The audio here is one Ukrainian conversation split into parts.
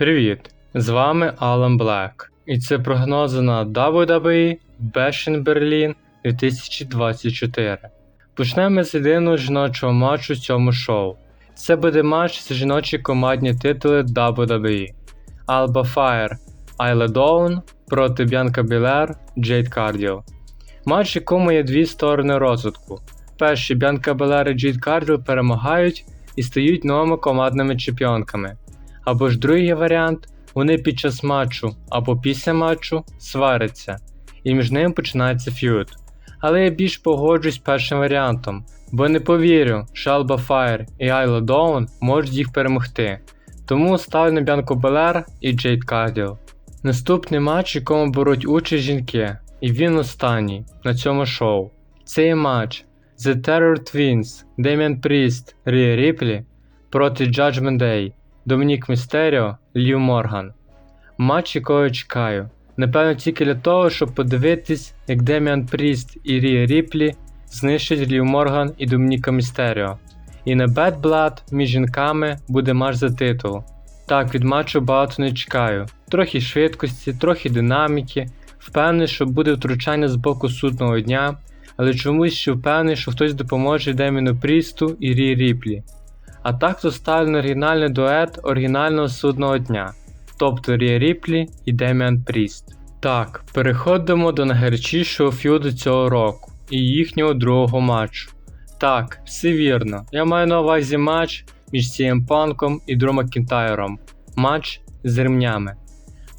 Привіт! З вами Алан Блек. І це прогнози на WWE Bash in Berlin 2024. Почнемо з єдиного жіночого матчу цьому шоу. Це буде матч за жіночі командні титули WWE. Alba Fire Айла Доун проти Б'янка Білер Джейд Кардіо. Матч, якому є дві сторони розвитку. Перші Б'янка Белер і Джейд Кардіо перемагають і стають новими командними чемпіонками. Або ж другий варіант, вони під час матчу або після матчу сваряться, і між ними починається ф'юд. Але я більш погоджуюсь з першим варіантом, бо не повірю, що Алба Фаєр і Айла Доун можуть їх перемогти. Тому ставлю на Бянку Белер і Джейд Кардіо. Наступний матч, якому беруть участь жінки, і він останній на цьому шоу. Це є матч The Terror Twins, Деміан Пріст, Рія Ріплі проти Judgment Day, Домінік Містеріо, Лів Морган. Матч, якого чекаю. Напевно, тільки для того, щоб подивитись, як Деміан Пріст і Рія Ріплі знищать Лів Морган і Домініка Містеріо. І на Bad Blood між жінками буде матч за титул. Так, від матчу багато не чекаю. Трохи швидкості, трохи динаміки. Впевнений, що буде втручання з боку судного дня, але чомусь ще впевнений, що хтось допоможе Деміну Прісту і Рі Ріплі. А так то оригінальний дует оригінального судного дня, тобто Рія Ріплі і Деміан Пріст. Так, переходимо до найгарячішого ф'юду цього року і їхнього другого матчу. Так, все вірно. Я маю на увазі матч між CM Punk і Дрю Макінтайром. Матч з ремнями.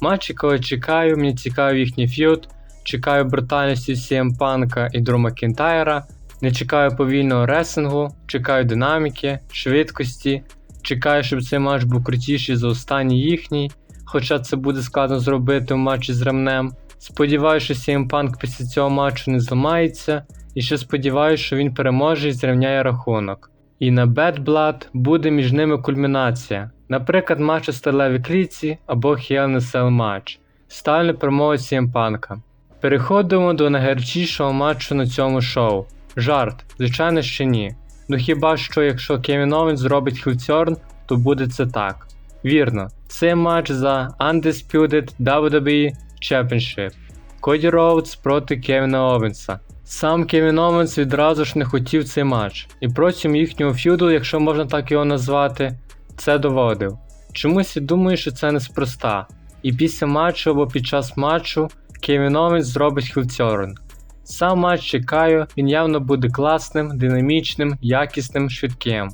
Матч, якого чекаю, мені цікавий їхній ф'юд, чекаю брутальності CM Punk і Дрю Макінтайра, не чекаю повільного ресингу, чекаю динаміки, швидкості, чекаю, щоб цей матч був крутіший за останній їхній, хоча це буде складно зробити в матчі з ремнем. Сподіваюся, що CM Punk після цього матчу не зламається, і ще сподіваюся, що він переможе і зрівняє рахунок. І на Bad Blood буде між ними кульмінація, наприклад, матч у сталевій клітці або Hell in a Cell матч, стальна перемога CM Punk. Переходимо до найгарячішого матчу на цьому шоу. Жарт, звичайно, ще ні. Ну хіба що якщо Кевін Оуенс зробить хілтерн, то буде це так. Вірно, це матч за Undisputed WWE Championship. Коді Роудс проти Кевіна Овенса. Сам Кевін Оуенс відразу ж не хотів цей матч, і протягом їхнього ф'юду, якщо можна так його назвати, це доводив. Чомусь я думаю, що це неспроста. І після матчу або під час матчу Кевін Оуенс зробить хілтерн. Сам матч чекаю, він явно буде класним, динамічним, якісним, швидким.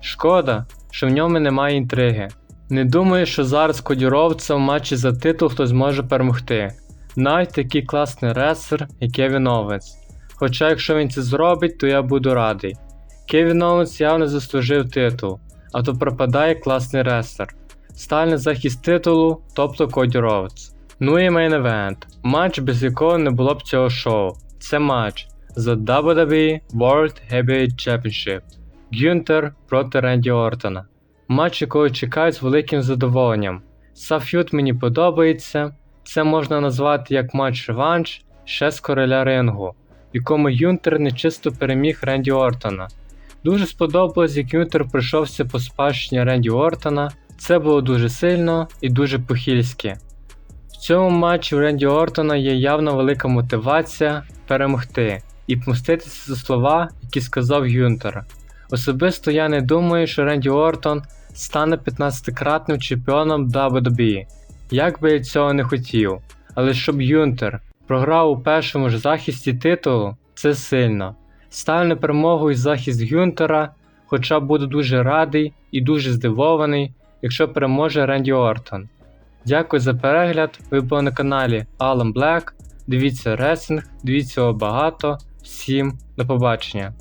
Шкода, що в ньому немає інтриги. Не думаю, що зараз кодіровця в матчі за титул хтось зможе перемогти. Навіть такий класний ресер, як Кевін Овенс. Хоча якщо він це зробить, то я буду радий. Кевін Овенс явно заслужив титул, а то пропадає класний ресер. Стальний захист титулу, тобто Коді Роудс. Ну і мейн евент. Матч, без якого не було б цього шоу. Це матч за WWE World Heavyweight Championship Гюнтер проти Ренді Ортона. Матч, якого чекають з великим задоволенням. Саф'ют мені подобається. Це можна назвати як матч реванш ще з короля рингу, в якому Юнтер нечисто переміг Ренді Ортона. Дуже сподобалось, як Юнтер пройшовся по спадщині Ренді Ортона. Це було дуже сильно і дуже похильськи. В цьому матчі у Ренді Ортона є явна велика мотивація перемогти і помститися за слова, які сказав Юнтер. Особисто я не думаю, що Ренді Ортон стане 15-кратним чемпіоном WWE, як би я цього не хотів. Але щоб Юнтер програв у першому ж захисті титулу, це сильно. Ставлю на перемогу і захист Гюнтера, хоча буду дуже радий і дуже здивований, якщо переможе Ренді Ортон. Дякую за перегляд. Ви були на каналі Alan Black. Дивіться ресинг, дивіться його багато. Всім до побачення.